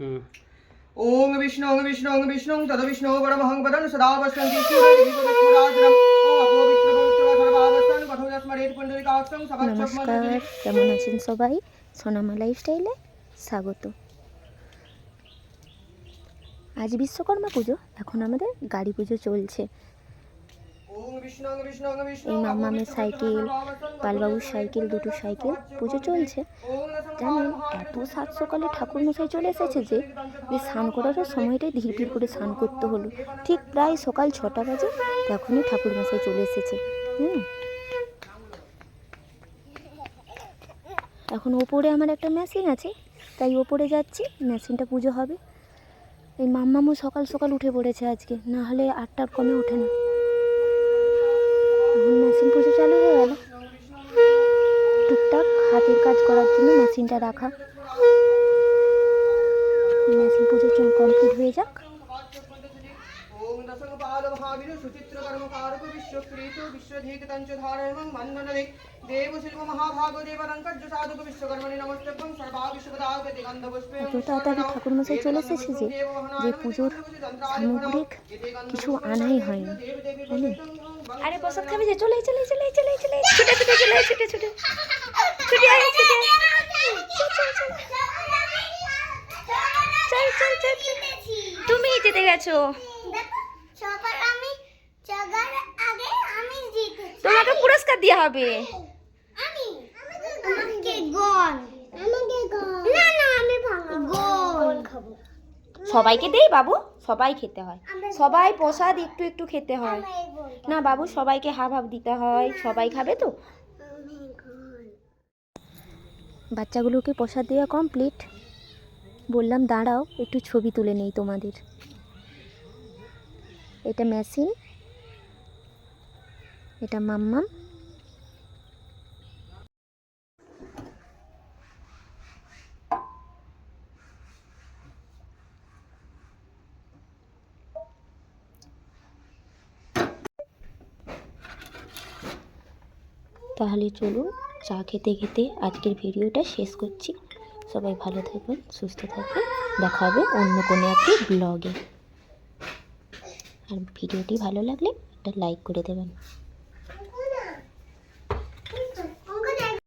হুম ওং বিষ্ণু ওং বিষ্ণু ওং বিষ্ণু তদ বিষ্ণু পরমহং পদং সদা বসন্তি শিবরাজরাম ওং অপবিত্র পবিত্র সর্বাবস্থান কথোজা স্মরেত পুণ্ডরিকাক্ষং নমস্কার কেমন আছেন সবাই? সোনামা লাইফস্টাইলে স্বাগত। আজ বিশ্বকর্মা পুজো এখন আমাদের গাড়ি পুজো চলছে। এই মামামের সাইকেল পালবাবুর সাইকেল দুটো সাইকেল পুজো চলছে। জানেন এত সাত সকালে ঠাকুর মশাই চলে এসেছে যে যে স্নান করারও সময়টাই ধীর ধীর করে স্নান করতে হলো। ঠিক প্রায় সকাল ছটা বাজে তখনই ঠাকুর মশাই চলে এসেছে। হুম। এখন ওপরে আমার একটা মেশিন আছে তাই ওপরে যাচ্ছি মেশিনটা পুজো হবে। এই মাম্মামও সকাল সকাল উঠে পড়েছে আজকে না হলে আটটার কমে ওঠে না। এখন মেশিন পুজো চালু হয়ে গেল। টুকটাক হাতের কাজ করার জন্য মেশিনটা রাখা। মেশিন পুজো কমপ্লিট হয়ে যাক। তাড়াতাড়ি ঠাকুরমশাই চলে এসেছে যে যে পুজোর সামগ্রিক কিছু আনাই হয়নি আরে প্রসাদ খাবি যে চলে চলে চলে চলে চলে। ছুটে ছুটে চলে ছুটে ছুটে। ছুটে আয়, ছুটে। চল, চল, চল। তুমি জিতে গেছো। সবার আমি জগার আগে আমি জিতেছি তোমাকে পুরস্কার দেওয়া হবে। আমি আমাকে গন আমাকে গন না না আমি ভাঙা গন খাব। সবাইকে দেই বাবু? সবাই খেতে হয়। সবাই প্রসাদ একটু একটু খেতে হয়। না বাবু সবাইকে হাফ হাফ দিতে হয়। সবাই খাবে তো? বাচ্চাগুলোকে প্রসাদ দেওয়া কমপ্লিট বললাম দাঁড়াও একটু ছবি তুলে নেই তোমাদের। এটা মেশিন এটা মাম্মাম। তাহলে চলুন চা খেতে খেতে আজকের ভিডিওটা শেষ করছি। সবাই ভালো থাকবেন সুস্থ থাকবেন দেখা হবে অন্য কোনো একটি ব্লগে আর ভিডিওটি ভালো লাগলে একটা লাইক করে দেবেন।